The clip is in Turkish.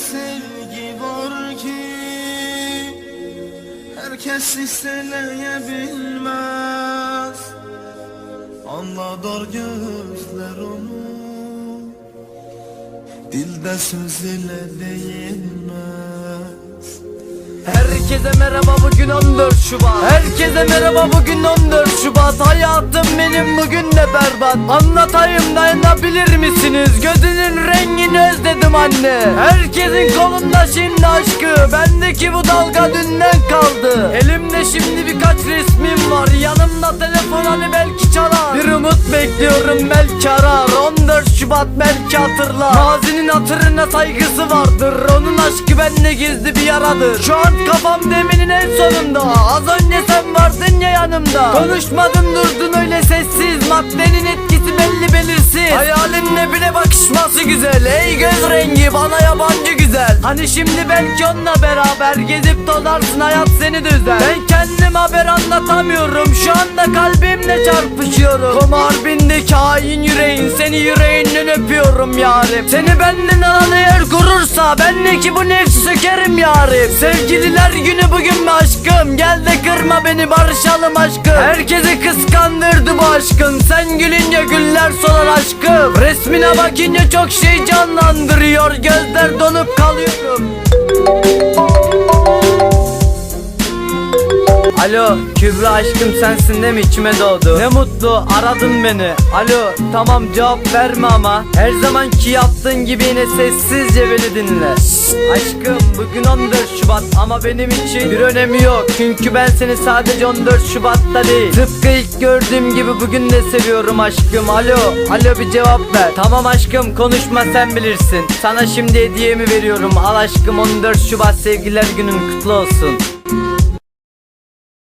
sevgi var ki Herkes isteleyebilmez Anladar gözler onu Dilde söz ile değilmez Herkese merhaba bugün 14 Şubat. Herkese merhaba bugün 14 Şubat. Hayatım benim bugün de berbat. Anlatayım dayanabilir misiniz? Gözünün rengini özledim anne. Herkesin kolunda şimdi aşkı. Bendeki bu dalga dünden kaldı. Elimde şimdi birkaç resmim var. Yanımda telefon hani belki çalar. Bir umut bekliyorum belki arar. 14 Şubat belki hatırlar. Mazinin hatırına saygısı vardır. Onun aşkı bende gizli bir yaradır. Şu an kafam deminin en sonunda. Az önce sen vardın ya yanımda. Konuşmadın durdun öyle sessiz. Maddenin etkisi belli belirsiz. Hayalinle bile bakışması güzel. Ey göz rengi bana yabancı güzel. Hani şimdi belki onunla beraber Gezip dozarsın hayat seni düzer. Ben kendim haber anlatamıyorum. Şu anda kalbimle çarpışıyorum. Kom harbindeki hain yüreğin Seni yüreğinden öpüyorum yarim Seni benden alan eğer gurursa Bendeki bu nefsi sökerim yarim Sevgililer günü bugün mü aşkım? Gel de kırma beni barışalım aşkım Herkesi kıskandırdı bu aşkın. Sen gülünce güller solar aşkım. Resmine bakınca çok şey canlandırıyor. Gözler donup kalıyorum Alo Kübra aşkım sensin değil mi? İçime doğdu. Ne mutlu aradın beni. Alo tamam cevap verme ama. Her zamanki yaptığın gibi yine sessizce beni dinle. Aşkım bugün 14 Şubat ama benim için bir önemi yok. Çünkü ben seni sadece 14 Şubat'ta değil. Tıpkı ilk gördüğüm gibi bugün de seviyorum aşkım. Alo alo bir cevap ver. Tamam aşkım konuşma sen bilirsin. Sana şimdi hediyemi veriyorum. Al aşkım 14 Şubat sevgiler günün kutlu olsun